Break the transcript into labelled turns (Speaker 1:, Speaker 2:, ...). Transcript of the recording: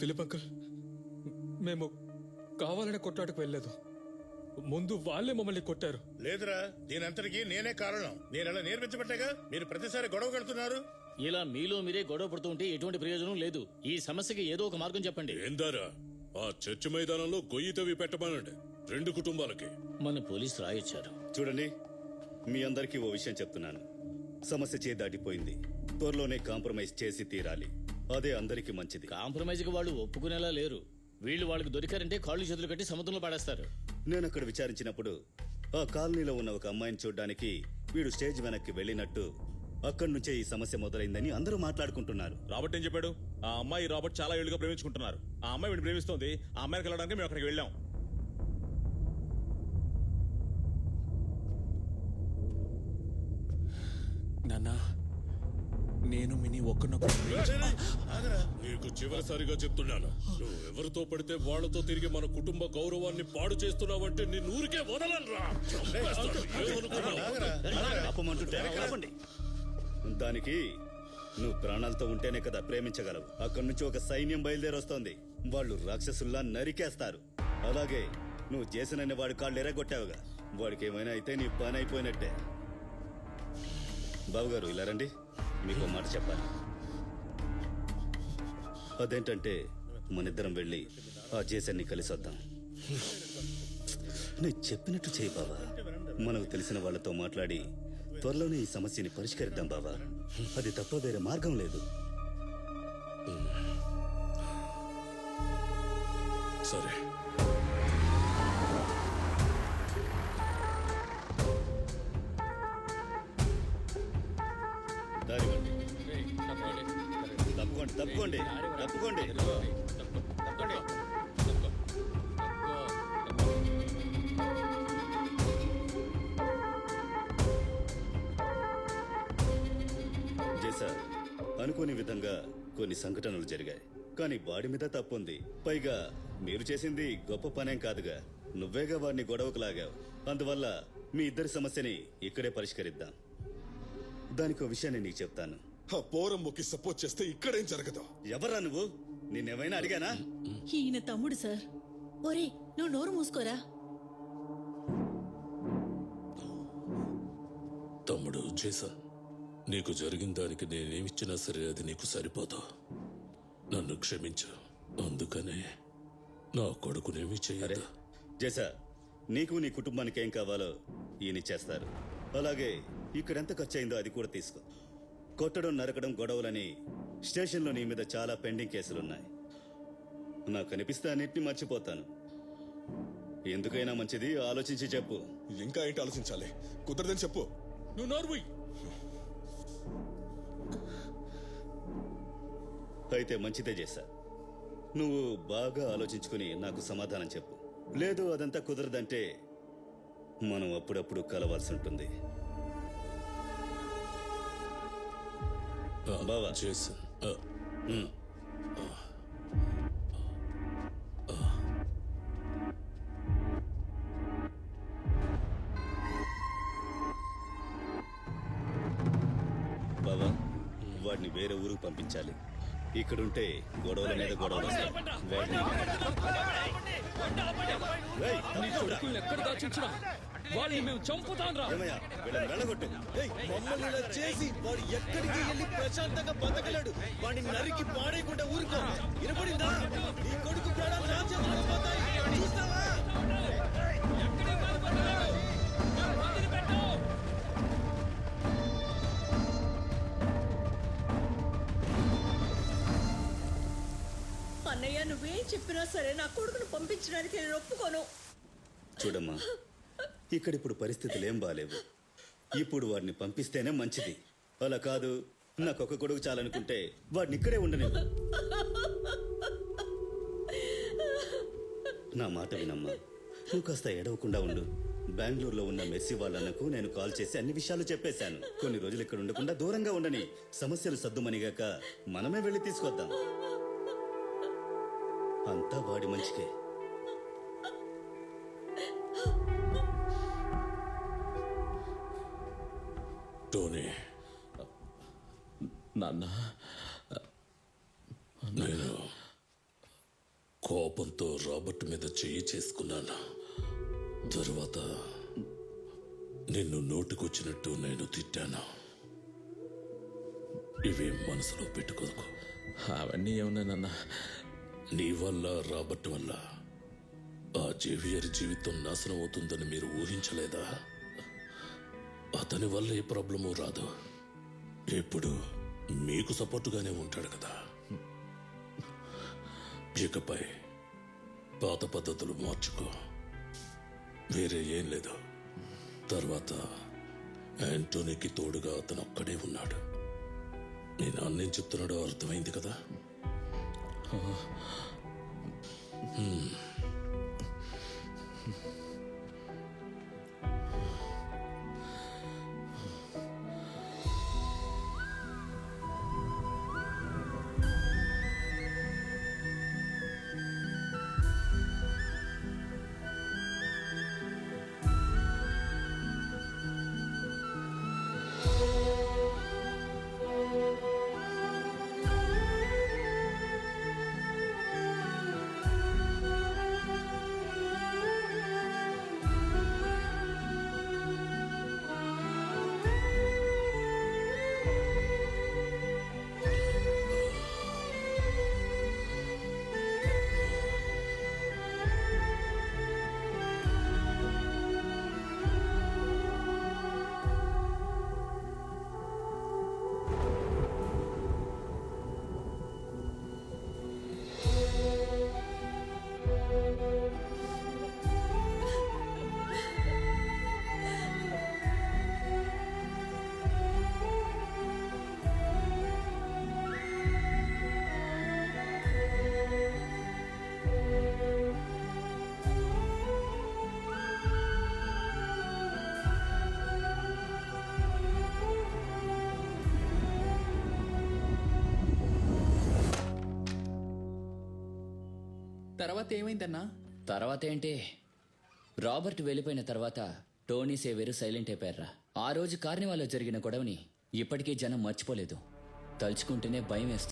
Speaker 1: Philip uncle మేము కావాలనే కొట్లాటకు వెళ్ళలేదు. ముందు వాళ్ళే మమ్మల్ని కొట్టారు.
Speaker 2: లేదురా దీనంతటికి నేనే కారణం. నేను అలా నేర్పించబట్టేగా మీరు ప్రతిసారి గొడవ కడుతున్నారు?
Speaker 3: ఇలా మీలో మీరే గొడవ పడుతూ ఉంటే ఎటువంటి ప్రయోజనం లేదు. ఈ సమస్యకి ఏదో ఒక మార్గం చెప్పండి.
Speaker 4: ఏందారా? ఆ చర్చి మైదానంలో గొయ్యి తవ్వి పెట్టమనండి. రెండు కుటుంబాలకి.
Speaker 3: మన పోలీసు రాయొచ్చారు.
Speaker 5: చూడండి మీ అందరికీ ఓ విషయం చెప్తున్నాను. సమస్య చే దాటిపోయింది త్వరలోనే కాంప్రమైజ్ చేసి తీరాలి. అదే అందరికీ మంచిది.
Speaker 3: కాంప్రమైజ్కి వాళ్ళు ఒప్పుకునేలా లేరు. వీళ్ళు వాళ్ళకి దొరికారంటే కాళ్ళు చేతులు కట్టి సముద్రంలో పడేస్తారు.
Speaker 5: నేను అక్కడ విచారించినప్పుడు ఆ కాలనీలో ఉన్న ఒక అమ్మాయిని చూడ్డానికి వీడు స్టేజ్ వెనక్కి వెళ్ళినట్టు అక్కడి నుంచే ఈ సమస్య మొదలైందని అందరూ మాట్లాడుకుంటున్నారు.
Speaker 6: రాబర్ట్ ఏం చెప్పాడు? ఆ అమ్మాయి రాబర్ట్ చాలా ఏళ్ళుగా ప్రేమించుకుంటున్నారు. ఆ అమ్మాయి వీడిని ప్రేమిస్తోంది. ఆ అమ్మాయికి వెళ్ళడానికి మేము అక్కడికి వెళ్ళాం.
Speaker 1: నాన్న నేను మినీ ఒక్కనొక్క
Speaker 4: నీకు చివరిసారిగా చెప్తున్నాను నువ్వు ఎవరితో పడితే వాళ్ళతో తిరిగి మన కుటుంబ గౌరవాన్ని పాడు చేస్తున్నావంటే నిన్ను ఊరికే వదలనురా
Speaker 5: దానికి నువ్వు ప్రాణాలతో ఉంటేనే కదా ప్రేమించగలవు అక్కడి నుంచి ఒక సైన్యం బయలుదేరొస్తోంది వాళ్ళు రాక్షసుల్లా నరికేస్తారు అలాగే నువ్వు చేసినన్ని వాడి కాళ్ళు ఎరగొట్టావుగా వాడికి ఏమైనా అయితే నీ పని అయిపోయినట్టే బాబుగారు ఇలా రండి మీకు మాట చెప్పాలి. అదేంటంటే మనిద్దరం వెళ్ళి ఆ జేసన్ని కలిసి వద్దాం. నేను చెప్పినట్టు చేయి బావా. మనకు తెలిసిన వాళ్ళతో మాట్లాడి త్వరలోనే ఈ సమస్యని పరిష్కరిద్దాం బావా. అది తప్ప వేరే మార్గం లేదు.
Speaker 4: సరే.
Speaker 5: తప్పుకోండి తప్పుకోండి. తప్పుకోండి జేసా అనుకోని విధంగా కొన్ని సంఘటనలు జరిగాయి. కానీ వాడి మీద తప్పుంది పైగా మీరు చేసింది గొప్ప పనేం కాదుగా. నువ్వేగా వాడిని గొడవకు లాగావు. అందువల్ల మీ ఇద్దరి సమస్యని ఇక్కడే పరిష్కరిద్దాం. దానికి ఒక విషయాన్ని నీకు చెప్తాను.
Speaker 7: ఆ పోరమ్మకి సపోర్ట్ చేస్తే ఇక్కడేం జరగదు.
Speaker 5: ఎవరా నువ్వు? నిన్నేమైనా అడిగానా?
Speaker 8: ఈయన తమ్ముడు సార్. ఒరే నువ్వు నోరు మూసుకోరా?
Speaker 4: తమ్ముడు జేసన్ నీకు జరిగిన దానికి నేనేమిచ్చినా సరే అది నీకు సరిపోదు. నన్ను క్షమించు. అందుకనే నా కొడుకునేమి చేయదు
Speaker 5: జేసా నీకు నీ కుటుంబానికి ఏం కావాలో ఈయన చేస్తారు. అలాగే ఇక్కడెంత ఖర్చు అయిందో అది కూడా తీసుకో. కొట్టడం నరకడం గొడవలని స్టేషన్లో నీ మీద చాలా పెండింగ్ కేసులున్నాయి. నాకు అనిపిస్తే అన్నిటిని మర్చిపోతాను. ఎందుకైనా మంచిది ఆలోచించి చెప్పు.
Speaker 7: ఇంకా ఏంటి ఆలోచించాలి? కుదరదని చెప్పు.
Speaker 1: నువ్వు నోర్వుయ్
Speaker 5: అయితే మంచిదే చేశా నువ్వు బాగా ఆలోచించుకుని నాకు సమాధానం చెప్పు. లేదు అదంతా కుదరదంటే మనం అప్పుడప్పుడు కలవాల్సి ఉంటుంది. బావా.
Speaker 4: ఆ,
Speaker 5: బావా వాడిని వేరే ఊరికి పంపించాలి. ఇక్కడుంటే గొడవల మీద గొడవలు వస్తాయి. వాడిని-.
Speaker 1: కొడుకుల్ని ఎక్కడ వాళ్ళని మేము చంపుతాం రా
Speaker 5: ఏమయ్యా, వీళ్ళని వెళ్ళగొట్టు.
Speaker 9: మమ్మల్ని ఇలా చేసి వాడు ఎక్కడికి వెళ్ళి ప్రశాంతంగా బతకలేడు. వాడిని నరికి పాడేయకుండా ఊరుకో. వినపడిందా? నీ కొడుకు ప్రాణాలు నా చేతుల్లో పోతాయి చూస్తావా?
Speaker 8: అన్నయ్య నువ్వేం చెప్పినా సరే నా కొడుకును పంపించడానికి నేను ఒప్పుకోను.
Speaker 5: చూడమ్మా ఇక్కడిప్పుడు పరిస్థితులు ఏం బాలేవు. ఇప్పుడు వాడిని పంపిస్తేనే మంచిది. అలా కాదు నాకు ఒక కొడుకు చాలనుకుంటే వాడిని ఇక్కడే ఉండని నా మాట వినమ్మా. నువ్వు కాస్త ఎడవకుండా ఉండు. బెంగళూరులో ఉన్న మెస్సీ వాళ్ళన్నకు నేను కాల్ చేసి అన్ని విషయాలు చెప్పేశాను. కొన్ని రోజులు ఇక్కడ ఉండకుండా దూరంగా ఉండని సమస్యలు సద్దుమనిగాక మనమే వెళ్ళి తీసుకొద్దాం. అంతా వాడి మంచికే.
Speaker 4: టోనీ
Speaker 9: నాన్న.
Speaker 4: నేను కోపంతో రాబర్ట్ మీద చెయ్యి చేసుకున్నాను. తరువాత నిన్ను నోటికొచ్చినట్టు నేను తిట్టాను. ఇవి మనసులో పెట్టుకోకు.
Speaker 10: అవన్నీ ఏమన్నానన్నా
Speaker 4: నీ వల్ల రాబర్ట్ వల్ల ఆ జేవియర్ జీవితం నాశనం అవుతుందని మీరు ఊహించలేదా? అతని వల్ల ఏ ప్రాబ్లము రాదు. ఎప్పుడు మీకు సపోర్టుగానే ఉంటాడు కదా. ఇకపై పాత పద్ధతులు మార్చుకో. వేరే ఏం లేదు. తర్వాత యాంటోనీకి తోడుగా అతను ఒక్కడే ఉన్నాడు. నేను అన్నేం చెప్తున్నాడో అర్థమైంది కదా?
Speaker 11: తర్వాత ఏమైందన్నా
Speaker 12: తర్వాత ఏంటి రాబర్ట్ వెళ్ళిపోయిన తర్వాత టోనీ సేవేరు సైలెంట్ అయిపోయారా ఆ రోజు కార్నివాల్లో జరిగిన గొడవని ఇప్పటికీ జనం మర్చిపోలేదు. తలుచుకుంటేనే భయం వేస్తుంది.